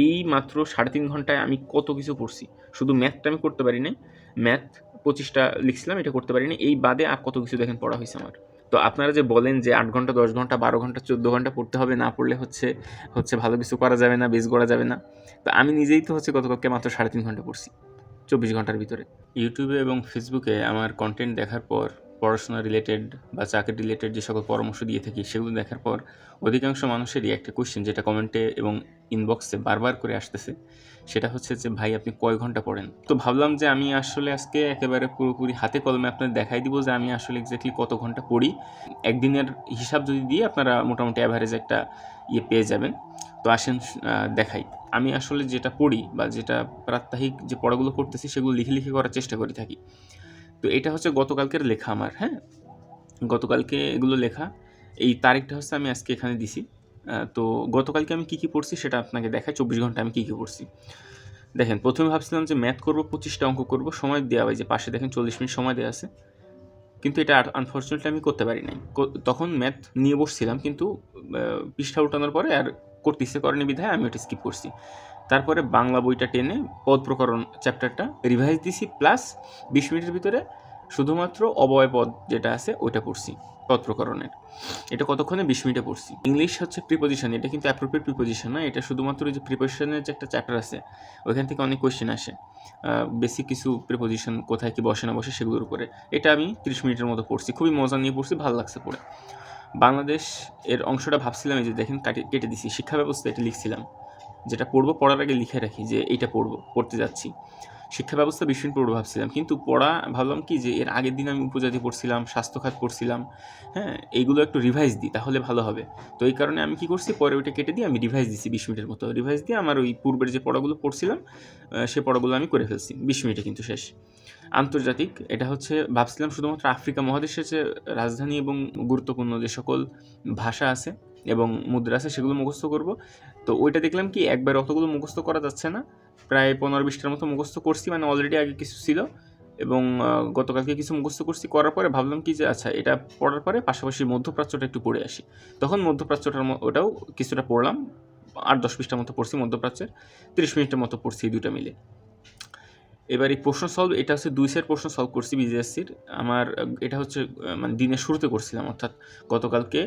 এই মাত্র সাড়ে তিন ঘন্টায় আমি কত কিছু পড়ছি। শুধু ম্যাথটা আমি করতে পারি নাই ম্যাথ পঁচিশটা লিখছিলাম, এটা করতে পারিনি এই বাদে আর কত কিছু দেখেন পড়া হয়েছে আমার। তো আপনারা যে বলেন যে আট ঘণ্টা, দশ ঘণ্টা, বারো ঘণ্টা, চোদ্দ ঘণ্টা পড়তে হবে, না পড়লে হচ্ছে হচ্ছে ভালো কিছু করা যাবে না, বেশ গড়া যাবে না। তো আমি নিজেই তো হচ্ছে গতকালকে মাত্র সাড়ে তিন ঘণ্টা পড়ছি, চব্বিশ ঘণ্টার ভিতরে। ইউটিউবে এবং ফেসবুকে আমার কন্টেন্ট দেখার পর পড়াশোনা রিলেটেড বা চাকরি রিলেটেড যে সকল পরামর্শ দিয়ে থাকি, সেগুলো দেখার পর অধিকাংশ মানুষেরই একটা কোয়েশ্চেন যেটা কমেন্টে এবং ইনবক্সে বারবার করে আসতেছে। সেটা হচ্ছে যে, ভাই, আপনি কয় ঘণ্টা পড়েন? তো ভাবলাম যে, আমি আসলে আজকে একেবারে পুরোপুরি হাতে কলমে আপনাদের দেখাই দিব যে, আমি আসলে এক্স্যাক্টলি কত ঘণ্টা পড়ি। একদিনের হিসাব যদি দিয়ে আপনারা মোটামুটি অ্যাভারেজ একটা ইয়ে পেয়ে যাবেন। তো আসেন দেখাই। আমি আসলে যেটা পড়ি বা যেটা প্রাত্যহিক যে পড়াগুলো করতেছি, সেগুলো লিখে লিখে করার চেষ্টা করে থাকি। তো এটা হচ্ছে গতকালকের লেখা আমার হ্যাঁ? গতকালকে এগুলো লেখা। এই তারিখটা হচ্ছে আমি আজকে এখানে দিছি। তো গতকালকে আমি কী কী পড়ছি সেটা আপনাকে দেখাই, চব্বিশ ঘণ্টা আমি কী কী পড়ছি। দেখেন, প্রথমে ভাবছিলাম যে ম্যাথ করব, পঁচিশটা অঙ্ক করব, সময় দেওয়া হয় যে পাশে দেখেন চল্লিশ মিনিট সময় দেওয়া আছে। কিন্তু এটা আনফর্চুনেটলি আমি করতে পারি নাই। তখন ম্যাথ নিয়ে বসছিলাম, কিন্তু পৃষ্ঠা উঠানোর পরে আর করতে ইচ্ছে করেনি বিধায় আমি ওটা স্কিপ করছি। তারপরে বাংলা বইটা টেনে পদ প্রকরণ চ্যাপ্টারটা রিভাইজ দিছি প্লাস বিশ মিনিটের ভিতরে শুধুমাত্র অবয় পদ যেটা আছে ওইটা পড়ছি, পদ প্রকরণের। এটা কতক্ষণে? বিশ মিনিটে পড়ছি। ইংলিশ হচ্ছে প্রিপোজিশন এটা কিন্তু অ্যাপ্রোপ্রিয়েট প্রিপোজিশন না, এটা শুধুমাত্র যে প্রিপোজিশনের যে একটা চ্যাপ্টার আছে, ওইখান থেকে অনেক কোয়েশ্চেন আসে। বেসিক কিছু প্রিপোজিশন কোথায় কি বসে না বসে সেগুলোর উপরে। এটা আমি তিরিশ মিনিটের মতো পড়ছি, খুবই মজা নিয়ে পড়ছি, ভালো লাগছে পড়ে। বাংলাদেশ এর অংশটা ভাবছিলাম এই যে দেখেন, কাটে, কেটে দিছি, শিক্ষা ব্যবস্থা এটা লিখছিলাম। যেটা পড়ব, পড়ার আগে লিখে রাখি যে এইটা পড়ব, পড়তে যাচ্ছি। শিক্ষা ব্যবস্থা মিনিট পড়ব ভাবছিলাম, কিন্তু পড়া ভাবলাম কি যে এর আগের দিন আমি উপজাতি পড়ছিলাম, স্বাস্থ্যখাত পড়ছিলাম হ্যাঁ এইগুলো একটু রিভাইজ দিই, তাহলে ভালো হবে। তো এই কারণে আমি কি করছি, পরে ওইটা কেটে দিয়ে আমি রিভাইজ দিছি বিশ মিনিটের মতো। রিভাইজ দিয়ে আমার ওই পূর্বের যে পড়াগুলো পড়ছিলাম সে পড়াগুলো আমি করে ফেলছি, বিশ মিনিটে কিন্তু শেষ। আন্তর্জাতিক, এটা হচ্ছে ভাবছিলাম শুধুমাত্র আফ্রিকা মহাদেশের যে রাজধানী এবং গুরুত্বপূর্ণ যে সকল ভাষা আছে এবং মুদ্রা আছে, সেগুলো মুখস্থ করব। তো ওইটা দেখলাম কি একবার অতগুলো মুখস্থ করা যাচ্ছে না। প্রায় পনেরো বিশটার মতো মুখস্থ করছি মানে অলরেডি আগে কিছু ছিল এবং গতকালকে কিছু মুখস্থ করছি করার পরে ভাবলাম কি যে আচ্ছা এটা পড়ার পরে পাশাপাশি মধ্যপ্রাচ্যটা একটু পড়ে আসি। তখন মধ্যপ্রাচ্যটার ওটাও কিছুটা পড়লাম, আট দশ পৃষ্ঠার মতো পড়ছি মধ্যপ্রাচ্যের, তিরিশ মিনিটের মতো পড়ছি দুটো মিলে। এবার এই প্রশ্ন সলভ এটা হচ্ছে দুই সেট প্রশ্ন সলভ করছি বিজিএসসির আমার এটা হচ্ছে মানে দিনের শুরুতে করছিলাম, অর্থাৎ গতকালকে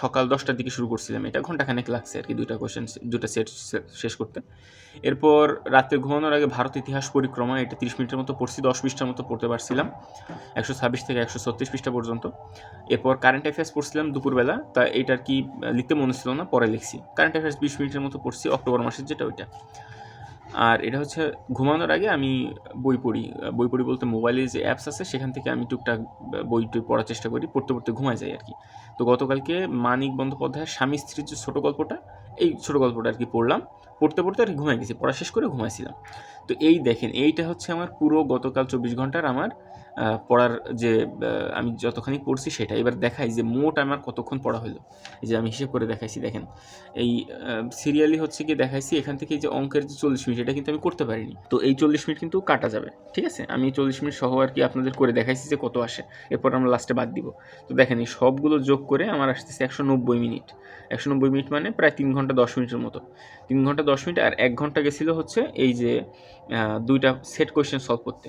সকাল দশটার দিকে শুরু করছিলাম। এটা ঘন্টাখানেক লাগছে আর কি, দুইটা কোশ্চেন দুটা সেট শেষ করতে। এরপর রাতে ঘুমানোর আগে ভারত ইতিহাস পরিক্রমা, এটা তিরিশ মিনিটের মতো পড়ছি, দশ পৃষ্ঠার মতো পড়তে পারছিলাম। একশো ছাব্বিশ থেকে একশো ছত্রিশ পৃষ্ঠা পর্যন্ত। এরপর কারেন্ট অ্যাফেয়ার্স পড়ছিলাম দুপুরবেলা, তা এটার কি লিখতে মনে ছিল না, পরে লিখছি। কারেন্ট অ্যাফেয়ার্স বিশ মিনিটের মতো পড়ছি, অক্টোবর মাসের যেটা ওইটা। আর এটা হচ্ছে ঘুমানোর আগে আমি বই পড়ি। বই পড়ি বলতে মোবাইলে যে অ্যাপস আছে, সেখান থেকে আমি টুকটাক বই টই পড়ার চেষ্টা করি, পড়তে পড়তে ঘুমায় যাই আর কি তো গতকালকে মানিক বন্দ্যোপাধ্যায়ের স্বামী স্ত্রীর যে ছোটো গল্পটা, এই ছোটো গল্পটা আর কি পড়লাম। পড়তে পড়তে আর কি ঘুমাই গেছি, পড়া শেষ করে ঘুমাইছিলাম। তো এই দেখেন, এইটা হচ্ছে আমার পুরো গতকাল চব্বিশ ঘণ্টার আমার পড়ার যে আমি যতখানি পড়ছি সেটা এবার দেখাই যে মোট আমার কতক্ষণ পড়া হলো এই যে আমি হিসেব করে দেখাইছি, দেখেন। এই সিরিয়ালি হচ্ছে কি দেখাইছি এখান থেকে যে অঙ্কের যে চল্লিশ মিনিট, এটা কিন্তু আমি করতে পারিনি। তো এই চল্লিশ মিনিট কিন্তু কাটা যাবে, ঠিক আছে? আমি চল্লিশ মিনিট সহ আর কি আপনাদের করে দেখাইছি যে কত আসে। এরপর আমরা লাস্টে বাদ দিব। তো দেখেন, এই সবগুলো যোগ করে আমার আসতেছে একশো নব্বই মিনিট। একশো নব্বই মিনিট মানে প্রায় তিন ঘণ্টা দশ মিনিটের মতো। তিন ঘণ্টা দশ মিনিট আর এক ঘণ্টা গেছিল হচ্ছে এই যে দুইটা সেট কোয়েশ্চেন সলভ করতে।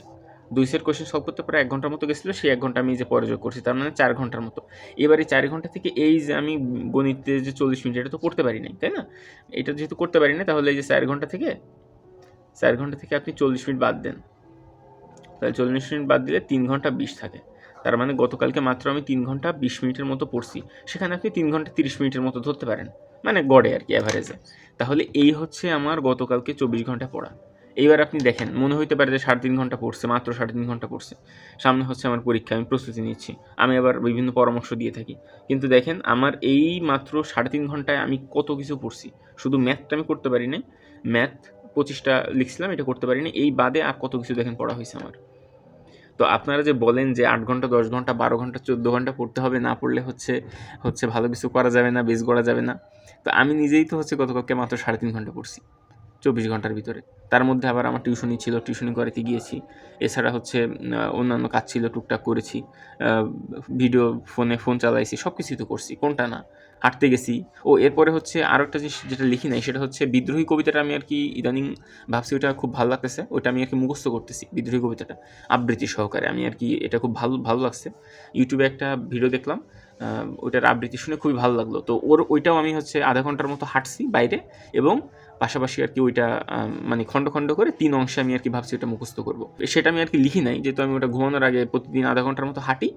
দুই সেট কোয়েশ্চেন সলভ করতে প্রায় এক ঘণ্টার মতো গেছিল, সেই এক ঘণ্টা আমি যে পরে যোগ করছি, তার মানে চার ঘণ্টার মতো। এবারে চার ঘণ্টা থেকে এই যে আমি গণিতে যে চল্লিশ মিনিট, এটা তো করতে পারি নাই, তাই না? এটা যেহেতু করতে পারি না তাহলে এই যে চার ঘণ্টা থেকে, চার ঘণ্টা থেকে আপনি চল্লিশ মিনিট বাদ দেন। তাহলে চল্লিশ মিনিট বাদ দিলে তিন ঘণ্টা বিশ থাকে। তার মানে গতকালকে মাত্র আমি তিন ঘণ্টা বিশ মিনিটের মতো পড়ছি, সেখানে আপনি তিন ঘণ্টা তিরিশ মিনিটের মতো ধরতে পারেন মানে গড়ে আর কি অ্যাভারেজে তাহলে এই হচ্ছে আমার গতকালকে চব্বিশ ঘণ্টা পড়া। এইবার আপনি দেখেন, মনে হইতে পারে যে সাড়ে তিন ঘণ্টা পড়ছে, মাত্র সাড়ে তিন ঘণ্টা পড়ছে। সামনে হচ্ছে আমার পরীক্ষা, আমি প্রস্তুতি নিচ্ছি। আমি আবার বিভিন্ন পরামর্শ দিয়ে থাকি। কিন্তু দেখেন, আমার এই মাত্র সাড়ে তিন ঘন্টায় আমি কত কিছু পড়ছি। শুধু ম্যাথটা আমি করতে পারি নাই ম্যাথ পঁচিশটা লিখছিলাম, এটা করতে পারিনি এই বাদে আর কত কিছু দেখেন পড়া হয়েছে আমার। তো আপনারা যে বলেন যে আট ঘণ্টা, দশ ঘণ্টা, বারো ঘণ্টা, চোদ্দ ঘণ্টা পড়তে হবে, না পড়লে হচ্ছে হচ্ছে ভালো কিছু করা যাবে না, বেশ গড়া যাবে না। তো আমি নিজেই তো হচ্ছে গতকালকে মাত্র সাড়ে তিন ঘণ্টা পড়ছি। চব্বিশ ঘণ্টার ভিতরে। তার মধ্যে আবার আমার টিউশনি ছিল, টিউশনি করাতে গিয়েছি। এছাড়া হচ্ছে অন্যান্য কাজ ছিল, টুকটাক করেছি। ভিডিও ফোনে ফোন চালাইছি সব কিছুই তো করছি, কোনটা না। হাঁটতে গেছি। ও, এরপরে হচ্ছে আরও একটা জিনিস যেটা লিখি নাই, সেটা হচ্ছে বিদ্রোহী কবিতাটা আমি আর কি ইদানিং ভাবছি ওটা খুব ভালো লাগতেছে ওটা আমি আর কি মুখস্থ করতেছি, বিদ্রোহী কবিতাটা। আবৃত্তি সহকারে আমি আর কি এটা খুব ভালো ভালো লাগছে। ইউটিউবে একটা ভিডিও দেখলাম ওইটার আবৃত্তি শুনে খুবই ভালো লাগল। তো ওর, ওইটাও আমি হচ্ছে আধা ঘণ্টার মতো হাঁটছি বাইরে এবং পাশাপাশি আর কি ওইটা মানে খণ্ড খণ্ড করে তিন অংশে আমি আর কি ভাবছি ওটা মুখস্থ করব। সেটা আমি আর কি লিখি নাই, যেহেতু আমি ওটা ঘুমানোর আগে প্রতিদিন আধা ঘণ্টার মতো হাঁটি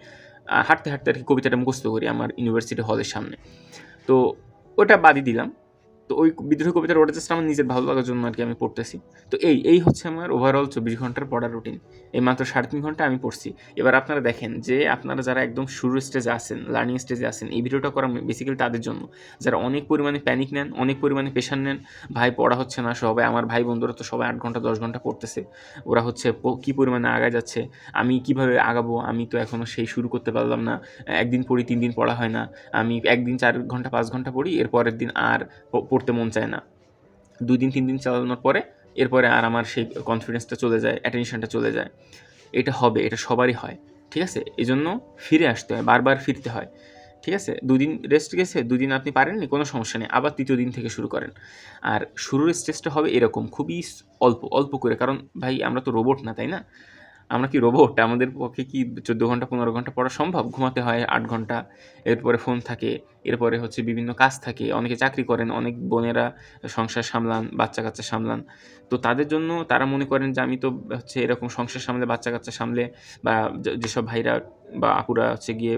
হাঁটতে হাঁটতে আর কি কবিতাটা মুখস্থ করি আমার ইউনিভার্সিটি হলের সামনে। তো ওটা বাদই দিলাম। তো ওই বিদ্রোহ কবিতার ওটা জাস্ট আমার নিজের ভালো লাগার জন্য আর কি আমি পড়তেছি। তো এই এই হচ্ছে আমার ওভারঅল চব্বিশ ঘণ্টার পড়ার রুটিন এই মাত্র সাড়ে তিন ঘণ্টা আমি পড়ছি। এবার আপনারা দেখেন যে আপনারা যারা একদম শুরু স্টেজে আছেন লার্নিং স্টেজে আছেন, এই ভিডিওটা করা বেসিক্যালি তাদের জন্য। যারা অনেক পরিমাণে প্যানিক নেন, অনেক পরিমাণে প্রেশার নেন, ভাই পড়া হচ্ছে না, সবাই আমার ভাই বন্ধুরা তো সবাই আট ঘণ্টা, দশ ঘণ্টা পড়তেছে। ওরা হচ্ছে কী পরিমাণে আগায় যাচ্ছে, আমি কীভাবে আগাবো, আমি তো এখনও সেই শুরু করতে পারলাম না, একদিন পড়ি, তিন দিন পড়া হয় না, আমি একদিন চার ঘণ্টা, পাঁচ ঘণ্টা পড়ি, এর পরের দিন আর পড়তে মন চায় না। দুই দিন, তিন দিন চালানোর পরে এরপরে আর আমার সেই কনফিডেন্সটা চলে যায় অ্যাটেনশনটা চলে যায়। এটা হবে, এটা সবারই হয়, ঠিক আছে? এই জন্য ফিরে আসতে হয়, বারবার ফিরতে হয়, ঠিক আছে? দুদিন রেস্ট গেছে দুদিন আপনি পারেননি, কোনো সমস্যা নেই, আবার তৃতীয় দিন থেকে শুরু করেন। আর শুরুর স্টেজটা হবে এরকম, খুবই অল্প অল্প করে, কারণ ভাই আমরা তো রোবট না, তাই না? আমরা কি রোবট আমাদের পক্ষে কি চোদ্দ ঘণ্টা, পনেরো ঘণ্টা পড়া সম্ভব? ঘুমাতে হয় আট ঘণ্টা, এরপরে ফোন থাকে, এরপরে হচ্ছে বিভিন্ন কাজ থাকে, অনেকে চাকরি করেন, অনেক বোনেরা সংসার সামলান বাচ্চা কাচ্চা সামলান। তো তাদের জন্য তারা মনে করেন যে, আমি তো হচ্ছে এরকম সংসার সামলে বাচ্চা কাচ্চা সামলে, বা যেসব ভাইরা বা আপুরা হচ্ছে গিয়ে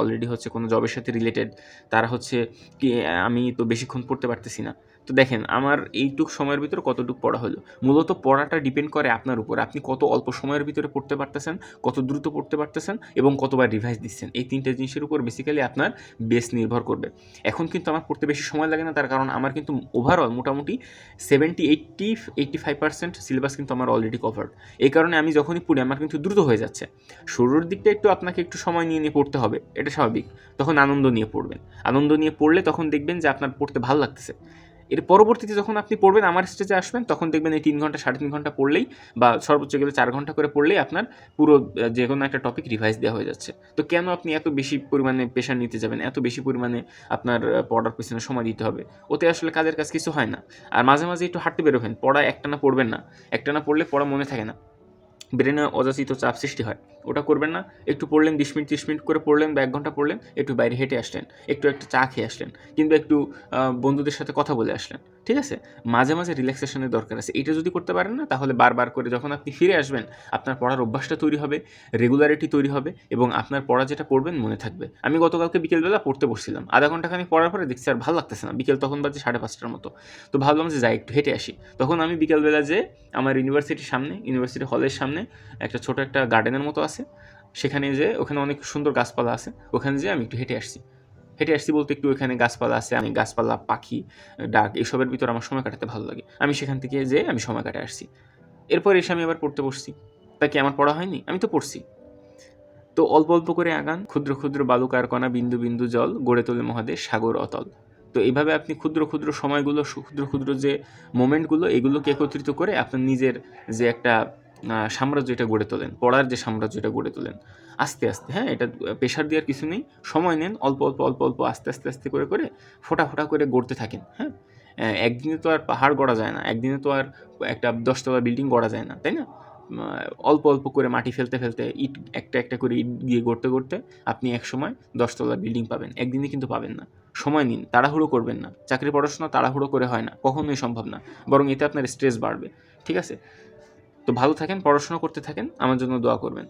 অলরেডি হচ্ছে কোনো জবের সাথে রিলেটেড তারা হচ্ছে কি, আমি তো বেশিক্ষণ পড়তে পারতেছি না। তো দেখেন, আমার এইটুক সময়ের ভিতরে কতটুকু পড়া হলো? মূলত পড়াটা ডিপেন্ড করে আপনার উপর। আপনি কত অল্প সময়ের ভিতরে পড়তে পারতেছেন, কত দ্রুত পড়তে পারতেছেন এবং কতবার রিভাইজ দিচ্ছেন। এই তিনটে জিনিসের উপর বেসিক্যালি আপনার বেস নির্ভর করবে। এখন কিন্তু আমার পড়তে বেশি সময় লাগে না, তার কারণ আমার কিন্তু ওভারঅল মোটামুটি seventy eighty eighty five percent syllabus কিন্তু আমার অলরেডি কভার্ড এই কারণে আমি যখনই পড়ি, আমার কিন্তু দ্রুত হয়ে যাচ্ছে। শুরুর দিকটা একটু আপনাকে একটু সময় নিয়ে নিয়ে পড়তে হবে, এটা স্বাভাবিক। তখন আনন্দ নিয়ে পড়বেন। আনন্দ নিয়ে পড়লে তখন দেখবেন যে আপনার পড়তে ভালো লাগতেছে। এর পরবর্তীতে যখন আপনি পড়বেন আমার স্টেজে আসবেন, তখন দেখবেন এই তিন ঘণ্টা, সাড়ে তিন ঘণ্টা পড়লেই বা সর্বোচ্চ গেলে চার ঘণ্টা করে পড়লেই আপনার পুরো যে কোনো একটা টপিক রিভাইজ দেওয়া হয়ে যাচ্ছে। তো কেন আপনি এত বেশি পরিমাণে প্রেশার নিতে যাবেন? এত বেশি পরিমাণে আপনার পড়ার পিছনে সময় দিতে হবে? ওতে আসলে কাজের কাজ কিছু হয় না। আর মাঝে মাঝে একটু হাঁটতে বেরোবেন পড়া একটানা পড়বেন না। একটানা পড়লে পড়া মনে থাকে না। ব্রেনে অযাচিত চাপ সৃষ্টি হয়। ওটা করবেন না। একটু পড়লেন, বিশ মিনিট, ত্রিশ মিনিট করে পড়লেন বা এক ঘণ্টা পড়লেন, একটু বাইরে হেঁটে আসলেন, একটু একটা চা খেয়ে আসলেন, কিংবা একটু বন্ধুদের সাথে কথা বলে আসলেন। ঠিক আছে? মাঝে মাঝে রিল্যাক্সেশনের দরকার আছে। এটা যদি করতে পারেন না, তাহলে বারবার করে যখন আপনি ফিরে আসবেন, আপনার পড়ার অভ্যাসটা তৈরি হবে রেগুলারিটি তৈরি হবে এবং আপনার পড়া যেটা পড়বেন মনে থাকবে। আমি গতকালকে বিকেলবেলা পড়তে বসছিলাম। আধা ঘন্টাখানি পড়ার পরে দেখছি আর ভালো লাগতেছে না। বিকেল তখন বাজে সাড়ে পাঁচটার মতো। তো ভাবলাম যে যাই, একটু হেঁটে আসি। তখন আমি বিকেলবেলা যে আমার ইউনিভার্সিটির সামনে ইউনিভার্সিটি হলের সামনে একটা ছোট একটা গার্ডেনের মতো আছে। সেখানে যে ওখানে অনেক সুন্দর গাছপালা আছে। ওখানে যে আমি একটু হেঁটে আসছি। হেঁটে আসছি বলতে একটু ওখানে গাছপালা আছে, আমি গাছপালা, পাখি, ডাক এইসবের ভিতর আমার সময় কাটাতে ভালো লাগে। আমি সেখান থেকে যে আমি সময় কাটে আসছি। এরপর এসে আমি আবার পড়তে বসছি। তা কি আমার পড়া হয়নি? আমি তো পড়ছি। তো অল্প অল্প করে আগান, ক্ষুদ্র ক্ষুদ্র বালুকার কণা বিন্দু বিন্দু জল, গড়ে তোলে মহাদেশ, সাগর অতল। তো এইভাবে আপনি ক্ষুদ্র ক্ষুদ্র সময়গুলো, ক্ষুদ্র ক্ষুদ্র যে মোমেন্টগুলো, এগুলোকে একত্রিত করে আপনার নিজের যে একটা সাম্রাজ্য এটা গড়ে তোলেন, পড়ার যে সাম্রাজ্য এটা গড়ে তোলেন। আস্তে আস্তে হ্যাঁ এটা প্রেশার দেওয়ার কিছু নেই, সময় নেন, অল্প অল্প অল্প অল্প, আস্তে আস্তে আস্তে করে করে ফোটা ফোটা করে গড়তে থাকেন হ্যাঁ। একদিনে তো আর পাহাড় গড়া যায় না, একদিনে তো আর একটা দশতলা বিল্ডিং গড়া যায় না, তাই না? অল্প অল্প করে মাটি ফেলতে ফেলতে ইট একটা একটা করে ইট দিয়ে গড়তে গড়তে আপনি এক সময় দশতলা বিল্ডিং পাবেন, একদিনে কিন্তু পাবেন না। সময় নিন, তাড়াহুড়ো করবেন না, চাকরি পড়াশোনা তাড়াহুড়ো করে হয় না, কখনোই সম্ভব না, বরং এতে আপনার স্ট্রেস বাড়বে, ঠিক আছে? তো ভালো থাকেন পড়াশোনা করতে থাকেন আমার জন্য দোয়া করবেন।